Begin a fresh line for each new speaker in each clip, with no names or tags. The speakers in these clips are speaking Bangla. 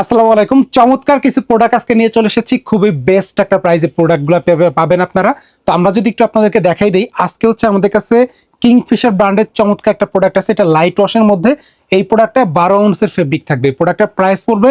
আসসালামু আলাইকুম। চমৎকার কিছু প্রোডাক্ট আজকে নিয়ে চলে এসেছি। খুবই বেস্ট একটা প্রাইজে প্রোডাক্টগুলো পাবেন আপনারা। তো আমরা যদি একটু আপনাদেরকে দেখাই দিই, আজকে হচ্ছে আমাদের কাছে কিংফিশার ব্র্যান্ডের চমৎকার একটা প্রোডাক্ট আছে। এটা লাইট ওয়াশের মধ্যে। এই প্রোডাক্টটা বারো আউন্সের ফেব্রিক থাকবে। এই প্রোডাক্টটার প্রাইস পড়বে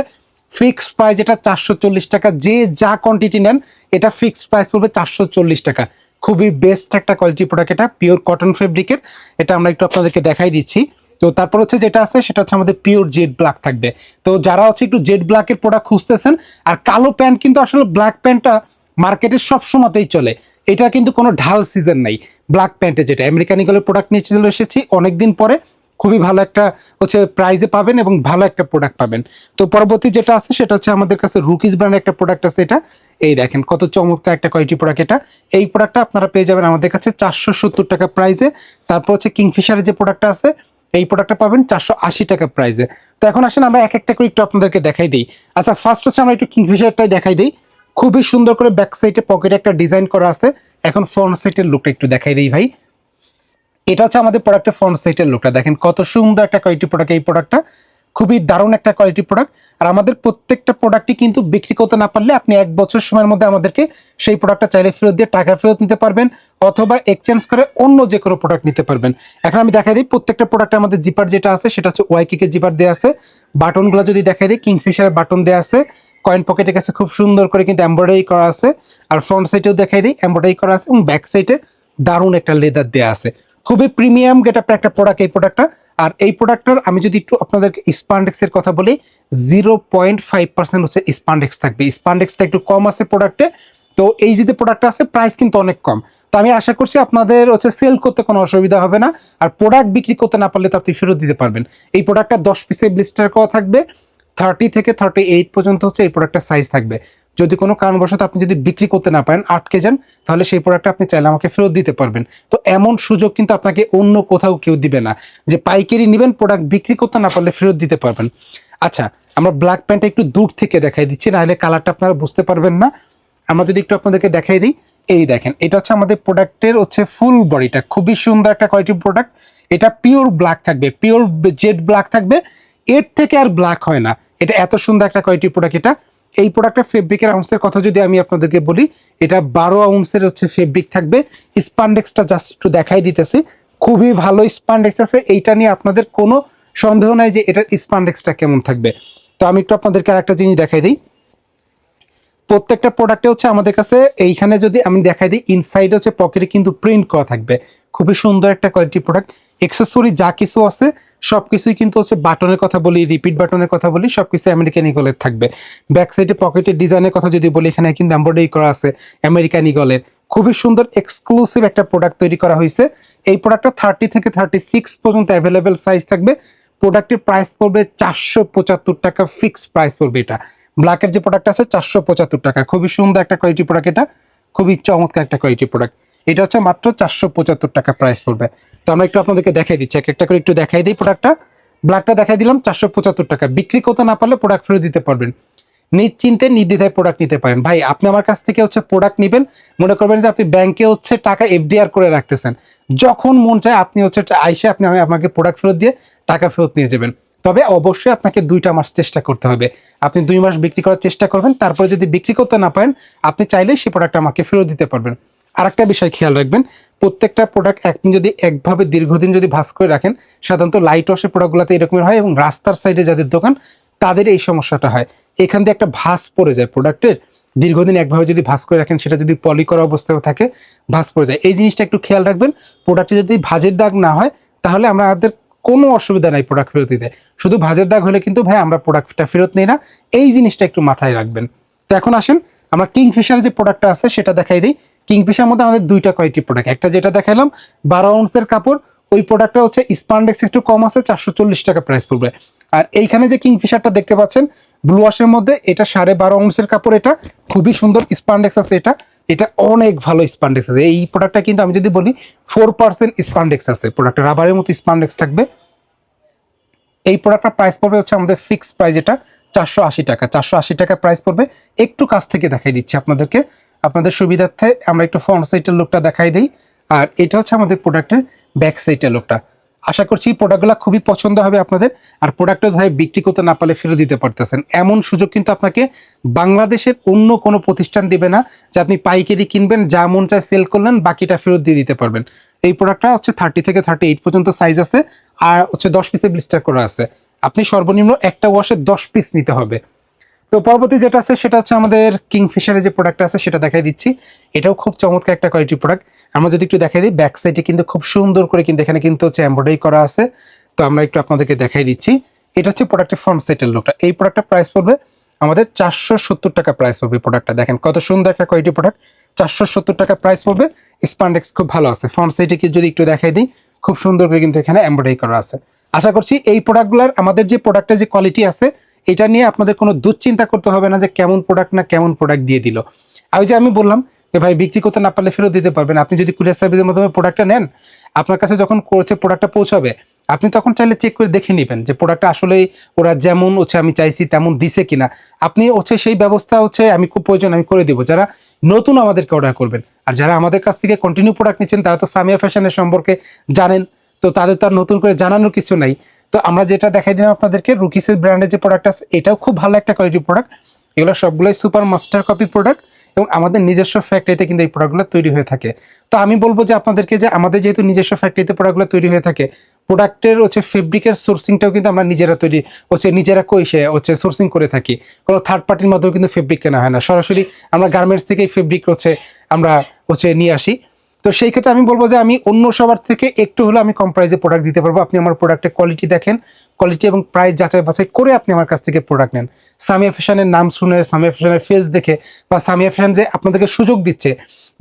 ফিক্সড প্রাইস এটা চারশো চল্লিশ টাকা। যে যা কোয়ান্টিটি নেন, এটা ফিক্সড প্রাইস পড়বে চারশো চল্লিশ টাকা। খুবই বেস্ট একটা কোয়ালিটি প্রোডাক্ট এটা। পিওর কটন ফেব্রিকের এটা আমরা একটু আপনাদেরকে দেখাই দিচ্ছি। তো তারপর হচ্ছে যেটা আছে, সেটা হচ্ছে আমাদের পিওর জেড ব্ল্যাক থাকবে। তো যারা হচ্ছে একটু জেড ব্ল্যাকের প্রোডাক্ট খুঁজতেছেন, আর কালো প্যান্ট কিন্তু আসলে ব্ল্যাক প্যান্টটা মার্কেটে সব সময়তেই চলে। এটা কিন্তু কোনো ঢাল সিজন নাই। ব্ল্যাক প্যান্টে যেটা আমেরিকান ইগলের প্রোডাক্ট নিয়ে চলে এসেছি, অনেকদিন পরে খুবই ভালো একটা হচ্ছে প্রাইজে পাবেন এবং ভালো একটা প্রোডাক্ট পাবেন। তো পরবর্তী যেটা আছে, সেটা হচ্ছে আমাদের কাছে রুকিস ব্র্যান্ডের একটা প্রোডাক্ট আছে এটা। এই দেখেন কত চমৎকার একটা কোয়ালিটি প্রোডাক্ট এটা। এই প্রোডাক্টটা আপনারা পেয়ে যাবেন আমাদের কাছে চারশো সত্তর টাকা প্রাইজে তারপর হচ্ছে কিংফিশারের যে প্রোডাক্টটা আছে এই প্রোডাক্টটা পাবেন চারশো আশি টাকা প্রাইসে তো এখন আসেন, আমরা এক একটা করে একটু আপনাদেরকে দেখাই দিই। আচ্ছা ফার্স্ট হচ্ছে আমরা একটু কিংফিশারটাই দেখাই দিই। খুবই সুন্দর করে ব্যাক সাইডে পকেটে একটা ডিজাইন করা আছে। এখন ফ্রন্ট সাইডের লুকটা একটু দেখাই দিই ভাই। এটা হচ্ছে আমাদের প্রোডাক্টের ফ্রন্ট সাইডের লুকটা দেখেন কত সুন্দর একটা কয়েকটি প্রোডাক্ট এই প্রোডাক্টটা খুবই দারুণ একটা কোয়ালিটি প্রোডাক্ট আর আমাদের প্রত্যেকটা প্রোডাক্টই কিন্তু বিক্রি করতে না পারলে আপনি এক বছর সময়ের মধ্যে আমাদেরকে সেই প্রোডাক্টটা চাইলে ফেরত দিয়ে টাকা ফেরত নিতে পারবেন অথবা এক্সচেঞ্জ করে অন্য যে কোনো প্রোডাক্ট নিতে পারবেন। এখন আমি দেখাই দিই প্রত্যেকটা প্রোডাক্টে আমাদের জিপার যেটা আছে, সেটা হচ্ছে ওয়াইকিকে জিপার দেওয়া আছে। বাটনগুলো যদি দেখাই দিই কিংফিশারের বাটন দেওয়া আছে। কয়েন পকেটের কাছে খুব সুন্দর করে কিন্তু এমব্রয়ডারি করা আছে। আর ফ্রন্ট সাইডেও দেখাই দিই এমব্রয়ডারি করা আছে এবং ব্যাক সাইডে দারুণ একটা লেদার দেওয়া আছে। খুবই প্রিমিয়াম গেট একটা প্রোডাক্ট এই প্রোডাক্টটা আর এই প্রোডাক্টটার আমি যদি একটু আপনাদেরকে স্পান্ডেক্সের কথা বলি জিরো পয়েন্ট ফাইভ পার্সেন্ট হচ্ছে স্পান্ডেক্স থাকবে। স্পান্ডেক্সটা একটু কম আছে প্রোডাক্টে তো এই যে প্রোডাক্টটা আছে প্রাইস কিন্তু অনেক কম। তো আমি আশা করছি আপনাদের হচ্ছে সেল করতে কোনো অসুবিধা হবে না। আর প্রোডাক্ট বিক্রি করতে না পারলে তো আপনি ফেরত দিতে পারবেন। এই প্রোডাক্টটা দশ পিসের ব্লিস্টার করা থাকবে থার্টি থেকে থার্টি এইট পর্যন্ত হচ্ছে এই প্রোডাক্টটা সাইজ থাকবে। যদি কোনো কারণবশত আপনি যদি বিক্রি করতে না পারেন, আটকে যান, তাহলে সেই প্রোডাক্টটা আপনি চাইলে আমাকে ফেরত দিতে পারবেন। তো এমন সুযোগ কিন্তু আপনাকে অন্য কোথাও কেউ দিবে না, যে পাইকারি নেবেন প্রোডাক্ট বিক্রি করতে না পারলে ফেরত দিতে পারবেন। আচ্ছা আমরা ব্ল্যাক প্যান্টটা একটু দূর থেকে দেখাই দিচ্ছি, নাহলে কালারটা আপনারা বুঝতে পারবেন না। আমরা যদি একটু আপনাদেরকে দেখাই দিই, এই দেখেন, এটা হচ্ছে আমাদের প্রোডাক্টের হচ্ছে ফুল বডিটা খুবই সুন্দর একটা কোয়ালিটি প্রোডাক্ট এটা পিওর ব্ল্যাক থাকবে পিওর জেড ব্ল্যাক থাকবে, এর থেকে আর ব্ল্যাক হয় না। এটা এত সুন্দর একটা কোয়ালিটি প্রোডাক্ট এটা। এই প্রোডাক্টের ফেব্রিকের আউন্সের কথা যদি আমি আপনাদেরকে বলি, এটা বারো আউন্সের হচ্ছে ফেব্রিক থাকবে। স্পান্ডেক্সটা জাস্ট একটু দেখাই দিতেছি। খুবই ভালো স্পান্ডেক্স আছে। এইটা নিয়ে আপনাদের কোনো সন্দেহ নাই যে এটার স্পান্ডেক্সটা কেমন থাকবে। তো আমি একটু আপনাদেরকে আরেকটা জিনিস দেখাই দিই। প্রত্যেকটা প্রোডাক্টে হচ্ছে আমাদের কাছে এইখানে যদি আমি দেখাই দিই ইনসাইড হচ্ছে পকেটে কিন্তু প্রিন্ট করা থাকবে। খুবই সুন্দর একটা কোয়ালিটি প্রোডাক্ট এক্সেসরি যা কিছু আছে সব কিছুই কিন্তু হচ্ছে বাটনের কথা বলি রিপিট বাটনের কথা বলি সব কিছু আমেরিকান ইগলের থাকবে। ব্যাক সাইডে পকেটের ডিজাইনের কথা যদি বলি, এখানে কিন্তু এম্ব্রয়ডারি করা আছে আমেরিকান ইগলের খুবই সুন্দর এক্সক্লুসিভ একটা প্রোডাক্ট তৈরি করা হয়েছে। এই প্রোডাক্টটা থার্টি থেকে থার্টি সিক্স পর্যন্ত অ্যাভেলেবেল সাইজ থাকবে। প্রোডাক্টের প্রাইস পড়বে চারশো পঁচাত্তর টাকা ফিক্সড প্রাইস পড়বে এটা। ব্ল্যাকের যে প্রোডাক্ট আছে, চারশো পঁচাত্তর টাকা। খুবই সুন্দর একটা কোয়ালিটি প্রোডাক্ট এটা। খুবই চমৎকার একটা কোয়ালিটি প্রোডাক্ট এটা হচ্ছে মাত্র চারশো পঁচাত্তর টাকা প্রাইস পড়বে। তো আমরা একটু আপনাদেরকে দেখাই দিচ্ছি। এক একটা করে একটু দেখাই দিই প্রোডাক্টটা ব্ল্যাকটা দেখাই দিলাম, চারশো পঁচাত্তর টাকা। বিক্রি করতে না পারলে প্রোডাক্ট ফেরত দিতে পারবেন। নিশ্চিন্তে নির্দ্বিধায় প্রোডাক্ট নিতে পারেন। ভাই, আপনি আমার কাছ থেকে হচ্ছে প্রোডাক্ট নেবেন। মনে করবেন যে আপনি ব্যাংকে হচ্ছে টাকা এফডিআর করে রাখতেছেন। যখন মন চায় আপনি হচ্ছে আইসে আপনি আমি আমাকে প্রোডাক্ট ফেরত দিয়ে টাকা ফেরত নিয়ে যাবেন। তবে অবশ্যই আপনাকে দুইটা মাস চেষ্টা করতে হবে। আপনি দুই মাস বিক্রি করার চেষ্টা করবেন। তারপরে যদি বিক্রি করতে না পারেন, আপনি চাইলেই সেই প্রোডাক্ট আমাকে ফেরত দিতে পারবেন। আর একটা বিষয় খেয়াল রাখবেন প্রত্যেকটা প্রোডাক্ট আপনি যদি একভাবে দীর্ঘদিন যদি ভাস করে রাখেন, সাধারণত লাইট ওয়াশের প্রোডাক্টগুলোতে এরকমের হয় এবং রাস্তার সাইডে যাদের দোকান, তাদের এই সমস্যাটা হয়। এখান দিয়ে একটা ভাস পড়ে যায় প্রোডাক্টের দীর্ঘদিন একভাবে যদি ভাস করে রাখেন, সেটা যদি পলি করা অবস্থায় থাকে ভাস পড়ে যায়। এই জিনিসটা একটু খেয়াল রাখবেন প্রোডাক্টে যদি ভাজের দাগ না হয়, তাহলে আমরা আমাদের কোনো অসুবিধা নাই প্রোডাক্ট ফেরত দিতে। শুধু ভাজের দাগ হলে কিন্তু ভাই আমরা প্রোডাক্টটা ফেরত নিই না। এই জিনিসটা একটু মাথায় রাখবেন। তো এখন আসেন, আমরা কিংফিশার যে প্রোডাক্টটা আছে, সেটা দেখাই দিই। কিংফিশার মধ্যে আমাদের দুইটা কোয়ালিটি প্রোডাক্ট একটা যেটা দেখালাম বারো আউন্সের কাপড়, ওই প্রোডাক্টটা হচ্ছে স্পান্ডেক্স একটু কম আছে, চারশো চল্লিশ টাকা প্রাইস পড়বে। আর এইখানে যে কিংফিশারটা দেখতে পাচ্ছেন ব্লু ওয়াশের মধ্যে এটা সাড়ে বারো আউন্সের কাপড় এটা, খুবই সুন্দর স্পান্ডেক্স আছে এটা এটা অনেক ভালো স্পান্ডেক্স আছে। এই প্রোডাক্টটা কিন্তু আমি যদি বলি ফোর পার্সেন্ট স্পান্ডেক্স আছে। প্রোডাক্টটা রাবারের মতো স্পান্ডেক্স থাকবে। এই প্রোডাক্টটা প্রাইস পড়বে হচ্ছে আমাদের ফিক্সড প্রাইস এটা, চারশো আশি টাকা। চারশো আশি টাকা প্রাইস পড়বে। একটু কাছ থেকে দেখাই দিচ্ছি আপনাদেরকে। আপনাদের সুবিধার্থে আমরা একটু ফ্রন্ট সাইডের লুকটা দেখাই দিই। আর এটা হচ্ছে আমাদের প্রোডাক্টের ব্যাক সাইডের লুকটা আশা করছি প্রোডাক্টগুলো খুবই পছন্দ হবে আপনাদের। আর প্রোডাক্টটা ভাই বিক্রি করতে না পারলে ফেরত দিতে পারতেছেন। এমন সুযোগ কিন্তু আপনাকে বাংলাদেশের অন্য কোনো প্রতিষ্ঠান দিবে না যে আপনি পাইকারি কিনবেন, যা মন চায় সেল করলেন, বাকিটা ফেরত দিয়ে দিতে পারবেন। এই প্রোডাক্টটা হচ্ছে থার্টি থেকে থার্টি এইট পর্যন্ত সাইজ আছে, আর হচ্ছে দশ পিসের ব্লিস্টার করা আছে। আপনি সর্বনিম্ন একটা ওয়াশে দশ পিস নিতে হবে। তো পরবর্তী যেটা আছে, সেটা হচ্ছে আমাদের কিংফিশারের যে প্রোডাক্ট আছে, সেটা দেখাই দিচ্ছি। এটাও খুব চমৎকার একটা কোয়ালিটি প্রোডাক্ট আমরা যদি একটু দেখাই দিই ব্যাক সাইডে কিন্তু খুব সুন্দর করে কিন্তু এখানে কিন্তু হচ্ছে এমব্রয়ডারি করা আছে। তো আমরা একটু আপনাদেরকে দেখাই দিচ্ছি। এটা হচ্ছে প্রোডাক্টের ফ্রন্ট সেটের লোকটা এই প্রোডাক্টটা প্রাইস পড়বে আমাদের চারশো সত্তর টাকা প্রাইস পড়বে প্রোডাক্টটা দেখেন কত সুন্দর একটা কোয়ালিটি প্রোডাক্ট চারশো সত্তর টাকা প্রাইস পড়বে। স্পান্ডেক্স খুব ভালো আছে। ফ্রন্ট সাইডে যদি একটু দেখাই দিই, খুব সুন্দর করে কিন্তু এখানে এমব্রয়ডারি করা আছে। আশা করছি এই প্রোডাক্টগুলোর আমাদের যে প্রোডাক্টের যে কোয়ালিটি আছে এটা নিয়ে আপনাদের কোনো দুশ্চিন্তা করতে হবে না যে কেমন প্রোডাক্ট না কেমন প্রোডাক্ট দিয়ে দিল। আর ওই যে আমি বললাম যে ভাই, বিক্রি করতে না পারলে ফেরত দিতে পারবেন। আপনি যদি কুরিয়ার সার্ভিসের মাধ্যমে প্রোডাক্টটা নেন, আপনার কাছে যখন করছে প্রোডাক্টটা পৌঁছাবে, আপনি তখন চাইলে চেক করে দেখে নেবেন যে প্রোডাক্টটা আসলেই ওরা যেমন হচ্ছে আমি চাইছি তেমন দিছে কিনা। আপনি হচ্ছে সেই ব্যবস্থা হচ্ছে আমি খুব প্রয়োজন, আমি করে দিব। যারা নতুন আমাদেরকে অর্ডার করবেন, আর যারা আমাদের কাছ থেকে কন্টিনিউ প্রোডাক্ট নিচ্ছেন, তারা তো সামিয়া ফ্যাশনের সম্পর্কে জানেন, তো তাদের তো আর নতুন করে জানানোর কিছু নাই। তো আমরা যেটা দেখাই দিলাম আপনাদেরকে রুকিসের ব্র্যান্ডের যে প্রোডাক্ট আছে, এটাও খুব ভালো একটা কোয়ালিটি প্রোডাক্ট এগুলো সবগুলোই সুপার মাস্টার কপি প্রোডাক্ট এবং আমাদের নিজস্ব ফ্যাক্টরিতে কিন্তু এই প্রোডাক্টগুলো তৈরি হয়ে থাকে। তো আমি বলব যে আপনাদেরকে যে আমাদের যেহেতু নিজস্ব ফ্যাক্টরিতে প্রোডাক্টগুলো তৈরি হয়ে থাকে প্রোডাক্টের হচ্ছে ফেব্রিকের সোর্সিংটাও কিন্তু আমরা নিজেরা তৈরি, হচ্ছে নিজেরা কইসে হচ্ছে সোর্সিং করে থাকি। কোনো থার্ড পার্টির মাধ্যমে কিন্তু ফেব্রিক কেনা হয় না। সরাসরি আমরা গার্মেন্টস থেকেই ফেব্রিক হচ্ছে আমরা হচ্ছে নিয়ে আসি। তো সেই ক্ষেত্রে আমি বলব যে আমি অন্য সবার থেকে একটু হলে আমি কম প্রাইসে প্রোডাক্ট দিতে পারব। আপনি আমার প্রোডাক্টের কোয়ালিটি দেখেন কোয়ালিটি এবং প্রাইস যাচাই বাছাই করে আপনি আমার কাছ থেকে প্রোডাক্ট নেন। সামিয়া ফ্যাশনের নাম শুনে, সামিয়া ফ্যাশনের ফেস দেখে বা সামিয়া ফ্যাশন যে আপনাদেরকে সুযোগ দিচ্ছে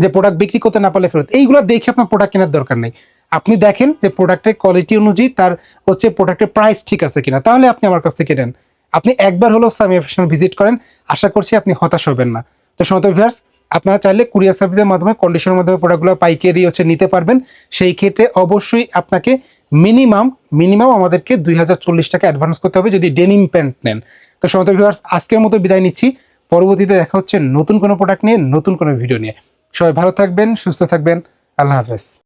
যে প্রোডাক্ট বিক্রি করতে না পারলে ফেরত, এইগুলো দেখে আপনার প্রোডাক্ট কেনার দরকার নেই। আপনি দেখেন যে প্রোডাক্টের কোয়ালিটি অনুযায়ী তার হচ্ছে প্রোডাক্টের প্রাইস ঠিক আছে কিনা, তাহলে আপনি আমার কাছ থেকে নেন। আপনি একবার হলেও সামিয়া ফ্যাশন ভিজিট করেন, আশা করছি আপনি হতাশ হবেন না। তো সমত ভিউয়ার্স আপনারা চাইলে কুরিয়ার সার্ভিসের মাধ্যমে কন্ডিশনের মাধ্যমে প্রোডাক্টগুলো পাইকারি হচ্ছে নিতে পারবেন। সেই ক্ষেত্রে অবশ্যই আপনাকে মিনিমাম মিনিমাম আমাদেরকে দুই হাজার চল্লিশ টাকা অ্যাডভান্স করতে হবে যদি ডেনিম প্যান্ট নেন। তো সমত ভিউয়ার্স আজকের মতো বিদায় নিচ্ছি। পরবর্তীতে দেখা হচ্ছে নতুন কোনো প্রোডাক্ট নিয়ে, নতুন কোনো ভিডিও নিয়ে। সবাই ভালো থাকবেন, সুস্থ থাকবেন। আল্লাহ হাফেজ।